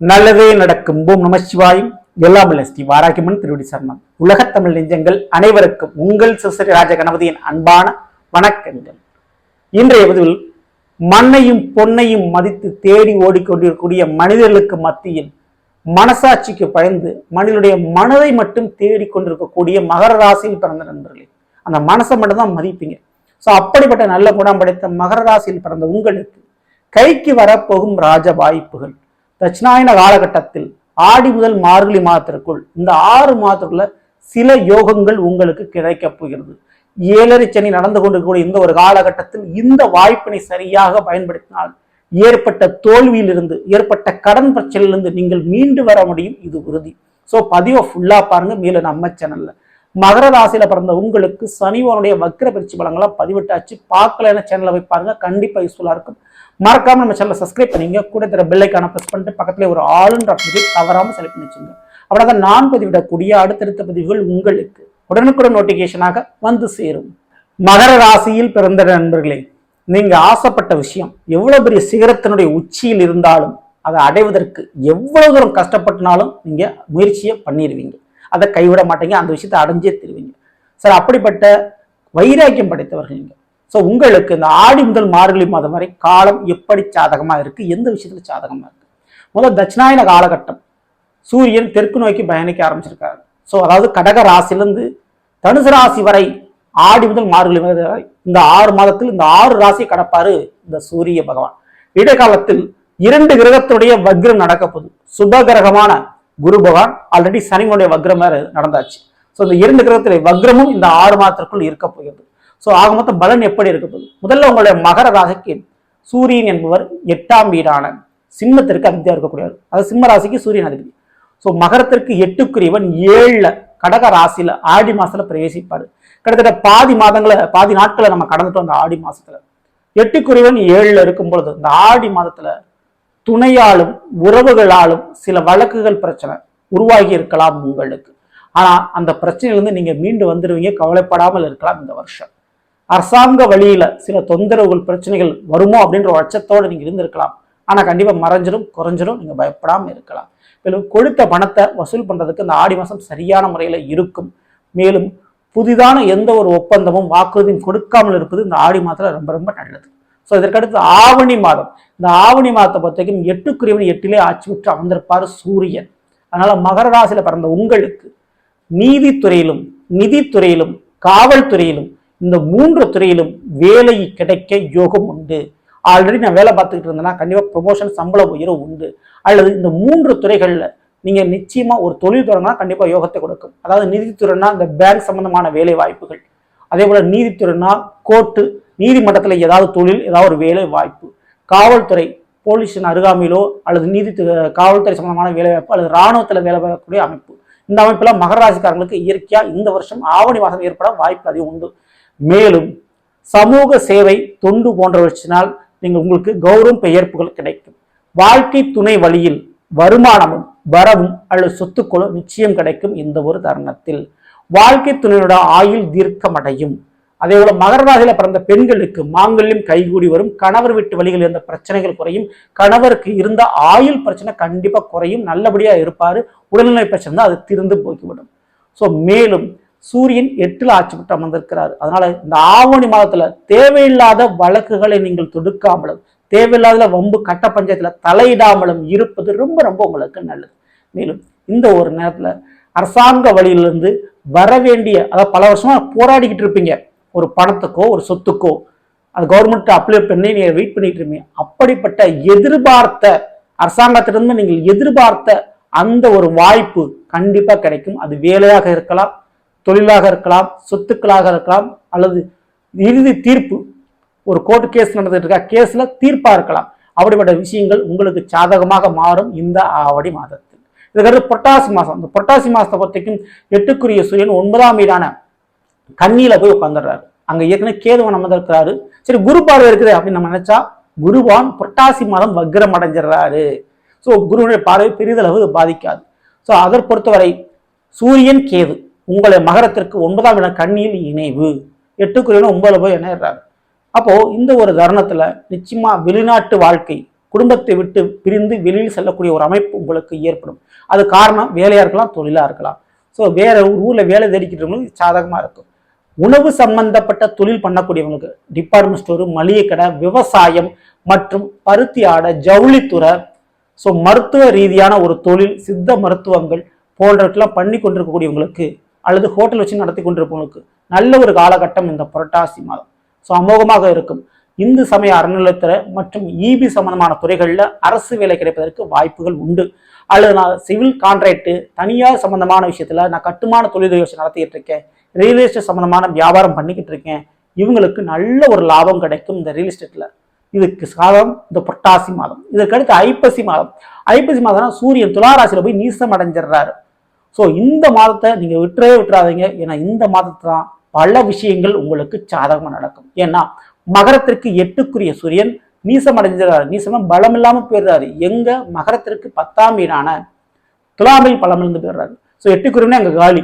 நல்லதே நடக்கும். பூம் நமசிவாயும் எல்லாமல்ல ஸ்ரீ வாராகிமன் திருவடி சர்மன் உலகத்தமிழ் நெஞ்சங்கள் அனைவருக்கும் உங்கள் சிசரி ராஜ கணபதியின் அன்பான வணக்கங்கள். இன்றைய பதிவில் மண்ணையும் பொன்னையும் மதித்து தேடி ஓடிக்கொண்டிருக்கக்கூடிய மனிதர்களுக்கு மத்தியில் மனசாட்சிக்கு பயந்து மனிதனுடைய மனதை மட்டும் தேடிக்கொண்டிருக்கக்கூடிய மகர ராசியில் பிறந்த நண்பர்களே அந்த மனசை மட்டும்தான் மதிப்பீங்க. ஸோ அப்படிப்பட்ட நல்ல குணம் படைத்த மகர ராசியில் பிறந்த உங்களுக்கு கைக்கு வரப்போகும் ராஜ வாய்ப்புகள். தட்சிணாயன காலகட்டத்தில் ஆடி முதல் மார்கழி மாதத்திற்குள் இந்த ஆறு மாதத்துக்குள்ள சில யோகங்கள் உங்களுக்கு கிடைக்கப் போகிறது. ஏழரை சனி நடந்து கொண்டிருக்கக்கூடிய இந்த ஒரு காலகட்டத்தில் இந்த வாய்ப்பினை சரியாக பயன்படுத்தினால் ஏற்பட்ட தோல்வியிலிருந்து ஏற்பட்ட கடன் பிரச்சனையிலிருந்து நீங்கள் மீண்டு வர முடியும். இது உறுதி. ஸோ பதிவை ஃபுல்லா பாருங்க. மேலும் நம்ம சேனல்ல மகர ராசியில பிறந்த உங்களுக்கு சனிவனுடைய வக்ர பயிற்சி பலங்களை பதிவிட்டாச்சு. பார்க்கலன்னு சேனலை போய் பாருங்க. கண்டிப்பா யூஸ்ஃபுல்லாக இருக்கும். மறக்காம நம்ம சேனலை சப்ஸ்கிரைப் பண்ணிங்க கூட தர பெல்லைக்கான ப்ரெஸ் பண்ணிட்டு பக்கத்துல ஒரு ஆளுன்ற பதிவு தவறாமல் செலக்ட் பண்ணி வச்சுங்க அப்படின்னா நான் பதிவிடக்கூடிய அடுத்தடுத்த பதிவுகள் உங்களுக்கு உடனுக்குடன் நோட்டிஃபிகேஷனாக வந்து சேரும். மகர ராசியில் பிறந்த நண்பர்களே நீங்க ஆசைப்பட்ட விஷயம் எவ்வளவு பெரிய சிகரத்தினுடைய உச்சியில் இருந்தாலும் அதை அடைவதற்கு எவ்வளவு தூரம் கஷ்டப்பட்டினாலும் நீங்க முயற்சியை பண்ணிடுவீங்க அதை கைவிட மாட்டீங்க. அந்த விஷயத்தை அடைஞ்சே தருவீங்க. சார் அப்படிப்பட்ட வைராக்கியம் படைத்தவர்கள் நீங்கள் ஸோ உங்களுக்கு இந்த ஆடி முதல் மார்கழி மாதம் வரை காலம் எப்படி சாதகமாக இருக்குது எந்த விஷயத்துல சாதகமாக இருக்குது முதல் தட்சிணாயன காலகட்டம். சூரியன் தெற்கு நோக்கி பயணிக்க ஆரம்பிச்சிருக்காரு. ஸோ அதாவது கடக ராசிலேருந்து தனுசு ராசி வரை ஆடி முதல் மார்கழி மாதம் வரை இந்த ஆறு மாதத்தில் இந்த ஆறு ராசியை கடப்பாரு இந்த சூரிய பகவான். இடைக்காலத்தில் இரண்டு கிரகத்துடைய வக்ரம் நடக்க போகுது. சுப கிரகமான குரு பகவான் ஆல்ரெடி சனிவனுடைய வக்ரம் வேறு நடந்தாச்சு. ஸோ இந்த இரண்டு கிரகத்துடைய வக்ரமும் இந்த ஆறு மாதத்திற்குள் இருக்க போகிறது. ஸோ ஆக மொத்தம் பலன் எப்படி இருக்குது முதல்ல உங்களுடைய மகர ராசிக்கு சூரியன் என்பவர் எட்டாம் வீடான சிம்மத்திற்கு அதிபதியாக இருக்கக்கூடியவர். அது சிம்ம ராசிக்கு சூரியன் அதிபதி. ஸோ மகரத்திற்கு எட்டுக்குரியவன் ஏழில் கடக ராசியில் ஆடி மாசத்துல பிரவேசிப்பார். கிட்டத்தட்ட பாதி மாதங்களை பாதி நாட்களை நம்ம கடந்துட்டோம் அந்த ஆடி மாசத்துல. எட்டுக்குரியவன் ஏழில் இருக்கும் பொழுது இந்த ஆடி மாதத்துல துணையாலும் உறவுகளாலும் சில வழக்குகள் பிரச்சனை உருவாகி இருக்கலாம் உங்களுக்கு. ஆனால் அந்த பிரச்சனையிலிருந்து நீங்கள் மீண்டு வந்துடுவீங்க கவலைப்படாமல் இருக்கலாம் இந்த வருஷம். அரசாங்க வழியில் சில தொந்தரவுகள் பிரச்சனைகள் வருமோ அப்படின்ற ஒரு அச்சத்தோடு நீங்கள் இருந்திருக்கலாம். ஆனால் கண்டிப்பாக மறைஞ்சிடும் குறைஞ்சிடும் நீங்கள் பயப்படாமல் இருக்கலாம். மேலும் கொடுத்த பணத்தை வசூல் பண்ணுறதுக்கு இந்த ஆடி மாதம் சரியான முறையில் இருக்கும். மேலும் புதிதான எந்த ஒரு ஒப்பந்தமும் வாக்குறுதியும் கொடுக்காமல் இருப்பது இந்த ஆடி மாதத்தில் ரொம்ப ரொம்ப நல்லது. ஸோ இதற்கடுத்து ஆவணி மாதம். இந்த ஆவணி மாதத்தை பொறுத்த வரைக்கும் எட்டுக்குரியவன் எட்டிலே ஆட்சி விட்டு அமர்ந்திருப்பார் சூரியன். அதனால் மகர ராசியில் பிறந்த உங்களுக்கு நீதித்துறையிலும் நிதித்துறையிலும் காவல்துறையிலும் இந்த மூன்று துறையிலும் வேலை கிடைக்க யோகம் உண்டு. ஆல்ரெடி நான் வேலை பார்த்துக்கிட்டு இருந்தேன்னா கண்டிப்பாக ப்ரொமோஷன் சம்பள உயர்வு உண்டு. அல்லது இந்த மூன்று துறைகளில் நீங்கள் நிச்சயமாக ஒரு தொழில் தொடங்கினா கண்டிப்பாக யோகத்தை கொடுக்கும். அதாவது நிதித்துறைனா இந்த பேங்க் சம்பந்தமான வேலை வாய்ப்புகள். அதே போல் நீதித்துறைனா கோர்ட்டு நீதிமன்றத்தில் ஏதாவது தொழில் ஏதாவது ஒரு வேலை வாய்ப்பு. காவல்துறை போலீஸின் அருகாமையிலோ அல்லது நீதி காவல்துறை சம்பந்தமான வேலை வாய்ப்பு அல்லது இராணுவத்தில் வேலை பார்க்கக்கூடிய அமைப்பு. இந்த அமைப்பெல்லாம் மகராசிக்காரங்களுக்கு இயற்கையாக இந்த வருஷம் ஆவணி மாதம் ஏற்பட வாய்ப்பு அதிகம் உண்டு. மேலும் சமூக சேவை தொண்டு போன்றவற்றினால் நீங்கள் உங்களுக்கு கௌரவம் பெயர்ப்புகள் கிடைக்கும். வாழ்க்கை துணை வழியில் வருமானமும் வரவும் அல்லது சொத்துக்களும் நிச்சயம் கிடைக்கும் இந்த ஒரு தருணத்தில். வாழ்க்கை துணையோட ஆயுள் தீர்க்கமடையும். அதே போல மகர ராசியில பிறந்த பெண்களுக்கு மாங்கல்யம் கைகூடி வரும். கணவர் வீட்டு வழிகள் இருந்த பிரச்சனைகள் குறையும். கணவருக்கு இருந்த ஆயுள் பிரச்சனை கண்டிப்பா குறையும். நல்லபடியா இருப்பாரு. உடல்நிலை பிரச்சனை தான் அது திருந்து போய்விடும். ஸோ மேலும் சூரியன் எட்டில் ஆட்சி பெற்று அமர்ந்திருக்கிறார். அதனால இந்த ஆவணி மாதத்துல தேவையில்லாத வழக்குகளை நீங்கள் தொடுக்காமலும் தேவையில்லாத வம்பு கட்ட பஞ்சாயத்துல தலையிடாமலும் இருப்பது ரொம்ப ரொம்ப உங்களுக்கு நல்லது. மேலும் இந்த ஒரு நேரத்துல அரசாங்க வழியிலிருந்து வர வேண்டிய அதாவது பல வருஷமா போராடிக்கிட்டு இருப்பீங்க. ஒரு பணத்துக்கோ ஒரு சொத்துக்கோ அது கவர்மெண்ட் அப்ளை பண்ணி நீங்கள் வெயிட் பண்ணிட்டு இருப்பீங்க. அப்படிப்பட்ட எதிர்பார்த்த அரசாங்கத்திலிருந்து நீங்கள் எதிர்பார்த்த அந்த ஒரு வாய்ப்பு கண்டிப்பா கிடைக்கும். அது வேலையாக இருக்கலாம் தொழிலாக இருக்கலாம் சொத்துக்களாக இருக்கலாம் அல்லது இறுதி தீர்ப்பு ஒரு கோர்ட் கேஸ் நடந்துட்டு இருக்கா கேஸில் தீர்ப்பாக இருக்கலாம். அப்படிப்பட்ட விஷயங்கள் உங்களுக்கு சாதகமாக மாறும் இந்த ஆவடி மாதத்தில். இதுக்கடுத்து புரட்டாசி மாதம். இந்த புரட்டாசி மாதத்தை பொறுத்தவரைக்கும் எட்டுக்குரிய சூரியன் ஒன்பதாம் வீடான கண்ணியில் போய் உட்காந்துடுறாரு அங்கே ஏற்கனவே கேதுவன் அமர்ந்திருக்கிறாரு. சரி குரு பார்வை இருக்குது அப்படின்னு நம்ம நினச்சா குருவான் புரட்டாசி மாதம் வக்ரம் அடைஞ்சிடுறாரு. ஸோ குருவுடைய பார்வை பெரிதளவு பாதிக்காது. ஸோ அதை பொறுத்தவரை சூரியன் கேது. உங்களை மகரத்திற்கு ஒன்பதாம் இடம் கண்ணியில் இணைவு. எட்டுக்குரியவன் ஒன்பதுல போய் இணையிறாரு அப்போ இந்த ஒரு தருணத்துல நிச்சயமா வெளிநாட்டு வாழ்க்கை குடும்பத்தை விட்டு பிரிந்து வெளியில் செல்லக்கூடிய ஒரு அமைப்பு உங்களுக்கு ஏற்படும். அது காரணம் வேலையா இருக்கலாம் தொழிலா இருக்கலாம். ஸோ வேற ஊரில் ஊர்ல வேலை தேடிக்கிட்டவங்களுக்கு சாதகமா இருக்கும். உணவு சம்பந்தப்பட்ட தொழில் பண்ணக்கூடியவங்களுக்கு டிபார்ட்மெண்ட் ஸ்டோரு மளிகை கடை விவசாயம் மற்றும் பருத்தி ஆடை ஜவுளித்துறை ஸோ மருத்துவ ரீதியான ஒரு தொழில் சித்த மருத்துவங்கள் போன்றவற்றெல்லாம் பண்ணி கொண்டிருக்கக்கூடியவங்களுக்கு அல்லது ஹோட்டல் வச்சு நடத்தி கொண்டிருப்பவங்களுக்கு நல்ல ஒரு காலகட்டம் இந்த புரட்டாசி மாதம். ஸோ அமோகமாக இருக்கும். இந்து சமய அறநிலையத்துறை மற்றும் ஈபி சம்பந்தமான துறைகளில் அரசு வேலை கிடைப்பதற்கு வாய்ப்புகள் உண்டு. அல்லது நான் சிவில் கான்ட்ராக்டு தனியார் சம்பந்தமான விஷயத்தில் நான் கட்டுமான தொழில் வச்சு நடத்திட்டு இருக்கேன். ரியல் எஸ்டேட் சம்பந்தமான வியாபாரம் பண்ணிக்கிட்டு இருக்கேன். இவங்களுக்கு நல்ல ஒரு லாபம் கிடைக்கும் இந்த ரியல் எஸ்டேட்டில் இதுக்கு சாதம் இந்த புரட்டாசி மாதம். இதற்கடுத்து ஐப்பசி மாதம். ஐப்பசி மாதம்னா சூரியன் துளாராசியில் போய் நீசம் அடைஞ்சிடுறாரு ஸோ இந்த மாதத்தை நீங்கள் விட்டுறவே விட்டுறாதீங்க. ஏன்னா இந்த மாதத்தை தான் பல விஷயங்கள் உங்களுக்கு சாதகமாக நடக்கும். ஏன்னா மகரத்திற்கு எட்டுக்குரிய சூரியன் நீசம் அடைஞ்சிடறாரு நீசமா பலம் இல்லாமல் போயிடுறாரு. எங்கள் மகரத்திற்கு பத்தாம் வீடான துலாமில் பலம் இருந்து போயிடுறாரு. ஸோ எட்டுக்குரியவனே அங்கே காலி.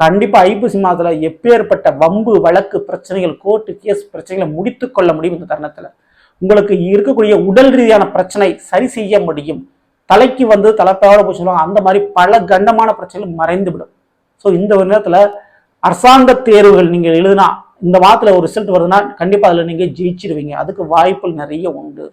கண்டிப்பாக ஐப்பசி மாதத்தில் எப்பேற்பட்ட வம்பு வழக்கு பிரச்சனைகள் கோர்ட்டு கேஸ் பிரச்சனைகளை முடித்து கொள்ள முடியும் இந்த தருணத்தில். உங்களுக்கு இருக்கக்கூடிய உடல் ரீதியான பிரச்சனை சரி செய்ய முடியும். தலைக்கு வந்து தலைப்பாவோட போய் சொல்லுவாங்க. அந்த மாதிரி பல கண்டமான பிரச்சனைகள் மறைந்து விடும் ஸோ இந்த ஒரு நேரத்தில் அரசாங்க தேர்வுகள் நீங்கள் எழுதுனா இந்த வாரத்தில் ஒரு ரிசல்ட் வருதுன்னா கண்டிப்பாக அதில் நீங்கள் ஜெயிச்சிருவீங்க. அதுக்கு வாய்ப்புகள் நிறைய உண்டு.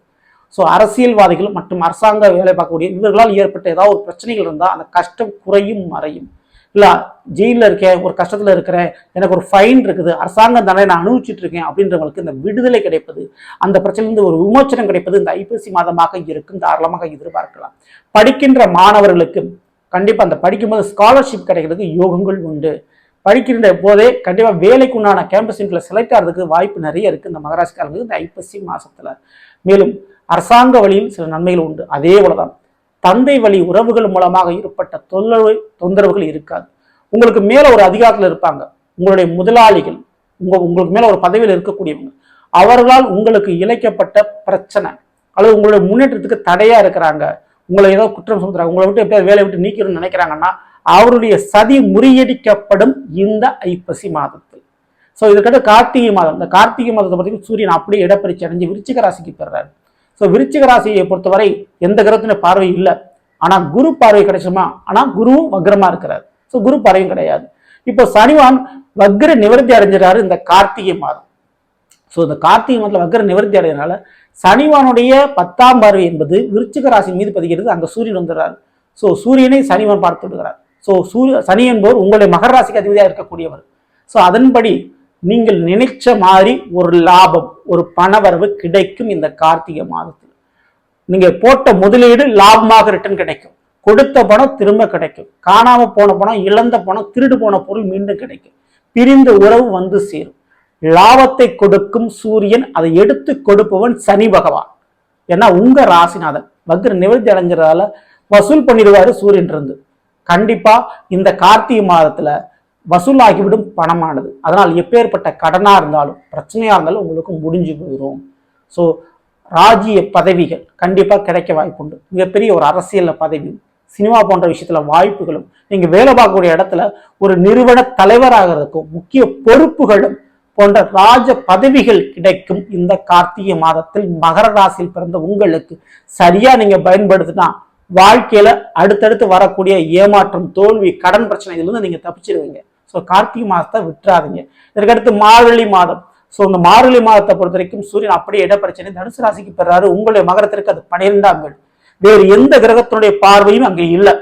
ஸோ அரசியல்வாதிகள் மற்றும் அரசாங்க வேலை பார்க்கக்கூடிய இவர்களால் ஏற்பட்ட ஏதாவது ஒரு பிரச்சனைகள் இருந்தால் அந்த கஷ்டம் குறையும் மறையும். இல்லை ஜெயிலில் இருக்கேன் ஒரு கஷ்டத்தில் இருக்கிறேன் எனக்கு ஒரு ஃபைன் இருக்குது அரசாங்கம் தானே நான் அனுபவிச்சுட்டு இருக்கேன் அப்படின்றவங்களுக்கு இந்த விடுதலை கிடைப்பது அந்த பிரச்சனையிலிருந்து ஒரு விமோச்சனம் கிடைப்பது இந்த ஐப்பசி மாதமாக இருக்கும் தாராளமாக எதிர்பார்க்கலாம். படிக்கின்ற மாணவர்களுக்கு கண்டிப்பாக அந்த படிக்கும்போது ஸ்காலர்ஷிப் கிடைக்கிறதுக்கு யோகங்கள் உண்டு. படிக்கின்ற போதே கண்டிப்பாக வேலைக்கு உண்டான கேம்பஸ் இன்ட்ல செலக்ட் ஆகிறதுக்கு வாய்ப்பு நிறைய இருக்குது இந்த மகராசிக்காரங்களுக்கு இந்த ஐப்பசி மாதத்தில் மேலும் அரசாங்க வழியில் சில நன்மைகள் உண்டு அதே போலதான். தந்தை வழி உறவுகள் மூலமாக ஏற்பட்ட தொல்லை தொந்தரவுகள் இருக்காது. உங்களுக்கு மேலே ஒரு அதிகாரத்தில் இருப்பாங்க. உங்களுடைய முதலாளிகள் உங்க உங்களுக்கு மேலே ஒரு பதவியில் இருக்கக்கூடியவங்க அவர்களால் உங்களுக்கு இழைக்கப்பட்ட பிரச்சனை அல்லது உங்களுடைய முன்னேற்றத்துக்கு தடையாக இருக்கிறாங்க. உங்களை ஏதோ குற்றம் சுமத்துறாங்க. உங்களை விட்டு எப்படியாவது வேலையை விட்டு நீக்கணும்னு நினைக்கிறாங்கன்னா அவருடைய சதி முறியடிக்கப்படும் இந்த ஐப்பசி மாதத்தில். ஸோ இதுக்கிட்ட கார்த்திகை மாதம். இந்த கார்த்திகை மாதத்தை பற்றி சூரியன் அப்படியே இடப்பெருச்சி அடைஞ்சு விருச்சிக ராசிக்கு பெறுறாரு ஸோ விருச்சிக ராசியை பொறுத்தவரை எந்த கிரகத்தின பார்வை இல்லை. ஆனால் குரு பார்வை கிடைச்சுமா ஆனால் குருவும் வக்ரமாக இருக்கிறார். ஸோ குரு பார்வையும் கிடையாது. இப்போ சனிவான் வக்ர நிவர்த்தி அடைஞ்சிறாரு இந்த கார்த்திகை மாதம். ஸோ இந்த கார்த்திகை மாதத்தில் வக்ர நிவர்த்தி அடைகிறதுனால சனிவானுடைய பத்தாம் பார்வை என்பது விருச்சிக ராசி மீது பதிகிறது. அங்கே சூரியன் வந்துடுறாரு. ஸோ சூரியனை சனிவான் பார்த்து விடுகிறார். ஸோ சூரிய சனி என்பவர் உங்களுடைய மகர ராசிக்கு அதிபதியாக இருக்கக்கூடியவர். ஸோ அதன்படி நீங்கள் நினைச்ச மாதிரி ஒரு லாபம் ஒரு பணவரவு கிடைக்கும் இந்த கார்த்திகை மாதத்தில். நீங்க போட்ட முதலீடு லாபமாக ரிட்டர்ன் கிடைக்கும். கொடுத்த பணம் திரும்ப கிடைக்கும். காணாம போன பணம் இழந்த பணம் திருடு போன பொருள் மீண்டும் கிடைக்கும். பிரிந்த உறவு வந்து சேரும். லாபத்தை கொடுக்கும் சூரியன் அதை எடுத்து கொடுப்பவன் சனி பகவான். ஏன்னா உங்க ராசிநாதன் வக்ர நிவர்த்தி அடைஞ்சதால வசூல் பண்ணிடுவாரு சூரியன் இருந்து. கண்டிப்பா இந்த கார்த்திகை மாதத்துல வசூலாகிவிடும் பணமானது. அதனால் எப்பேற்பட்ட கடனாக இருந்தாலும் பிரச்சனையாக இருந்தாலும் உங்களுக்கு முடிஞ்சு போயிடும் ஸோ ராஜ்ய பதவிகள் கண்டிப்பாக கிடைக்க வாய்ப்புண்டு. மிகப்பெரிய ஒரு அரசியலில் பதவி சினிமா போன்ற விஷயத்தில் வாய்ப்புகளும் நீங்கள் வேலை பார்க்கக்கூடிய இடத்துல ஒரு நிறுவன தலைவராகிறதுக்கும் முக்கிய பொறுப்புகளும் போன்ற ராஜ பதவிகள் கிடைக்கும் இந்த கார்த்திகை மாதத்தில் மகர ராசியில் பிறந்த உங்களுக்கு சரியாக நீங்கள் பயன்படுத்தினா வாழ்க்கையில் அடுத்தடுத்து வரக்கூடிய ஏமாற்றம் தோல்வி கடன் பிரச்சனையிலிருந்து நீங்கள் தப்பிச்சிடுவீங்க ஸோ கார்த்திகை மாதத்தை விட்டுறாதீங்க. இதற்கடுத்து மார்கழி மாதம். ஸோ இந்த மார்கழி மாதத்தை பொறுத்த வரைக்கும் சூரியன் அப்படியே இடப்பிரச்சனை தனுசு ராசிக்கு பெறாரு. உங்களுடைய மகரத்திற்கு அது பன்னிரெண்டாம் வீடு. வேறு எந்த கிரகத்தினுடைய பார்வையும் அங்கே இல்லை.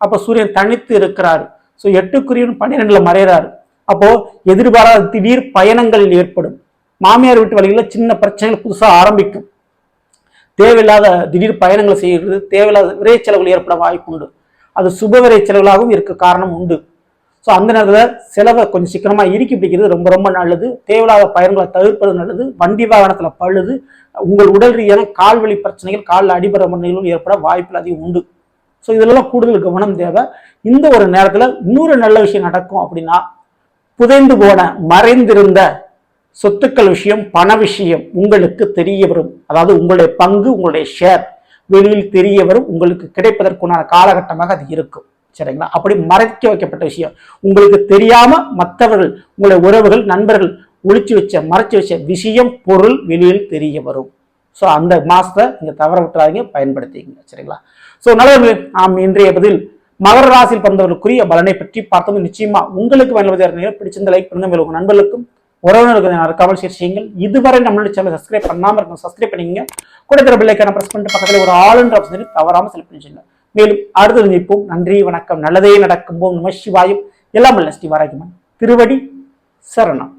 அப்போ சூரியன் தனித்து இருக்கிறாரு. ஸோ எட்டுக்குரியவன் பன்னிரெண்டுல மறைகிறாரு. அப்போ எதிர்பாராத திடீர் பயணங்கள் ஏற்படும். மாமியார் வீட்டு வழிகளில் சின்ன பிரச்சனைகள் புதுசாக ஆரம்பிக்கும். தேவையில்லாத திடீர் பயணங்களை செய்கிறது தேவையில்லாத விரை செலவுகள் ஏற்பட வாய்ப்பு உண்டு அது சுப விரை செலவுகளாகவும் இருக்க காரணம் உண்டு. ஸோ அந்த நேரத்தில் செலவை கொஞ்சம் சீக்கிரமாக இறுக்கி பிடிக்கிறது ரொம்ப ரொம்ப நல்லது. தேவையில்லாத பயன்களை தவிர்ப்பது நல்லது. வண்டி வாகனத்தில் பழுது உங்கள் உடல் ரீதியான கால்வழி பிரச்சனைகள் காலில் அடிபட மண்ணிலும் ஏற்பட வாய்ப்புகள் அதிகம் உண்டு. ஸோ இதெல்லாம் கூடுதல் கவனம் தேவை. இந்த ஒரு நேரத்தில் இன்னொரு நல்ல விஷயம் நடக்கும் அப்படின்னா புதைந்து போன மறைந்திருந்த சொத்துக்கள் விஷயம் பண விஷயம் உங்களுக்கு தெரிய வரும். அதாவது உங்களுடைய பங்கு உங்களுடைய ஷேர் வெளியில் தெரிய வரும். உங்களுக்கு கிடைப்பதற்குண்டான காலகட்டமாக அது இருக்கும். சரிங்களா? அப்படி மறைக்க வைக்கப்பட்ட விஷயம். உங்களுக்கு தெரியாம மற்றவர்கள் உங்களுடைய உறவுகள் நண்பர்கள் ஒழிச்சு வச்ச மறைச்சு வச்ச விஷயம் பொருள் வெளியில் தெரிய வரும். ஸோ அந்த மாசத்தை நீங்க தவற விட்டுறாதீங்க பயன்படுத்திக்கங்க. சரிங்களா? ஸோ நல்லவர்களே நாம் இன்றைய பதில் மகர ராசியில் பிறந்தவர்களுக்குரிய பலனை பற்றி பார்த்தோம். நிச்சயமா உங்களுக்கு பயனுள்ளதாக பிடிச்சிருந்த லைக் பண்ணுங்க. மேலும் உங்க நண்பர்களுக்கும் உறவினர்களுக்கு மறக்காமல் ஷேர் செய்யுங்கள். இதுவரை நம்மளுடைய சேனல் சப்ஸ்கிரைப் பண்ணாமல் இருக்கும் சப்ஸ்கிரைப் பண்ணிங்க கூட தர பிள்ளைக்கான பிரஸ் பண்ணிட்டு பக்கத்தில் ஒரு ஆளுன்ற ஆப்ஷன் தவறாமல் செலக்ட் பண்ணிச்சுங்க மேலும் அடுத்தது நிற்போம் நன்றி வணக்கம். நல்லதே நடக்கும் போம் நம சிவாயும். எல்லாம் வல்ல ஸ்ரீ வாராகிமன் திருவடி சரணம்.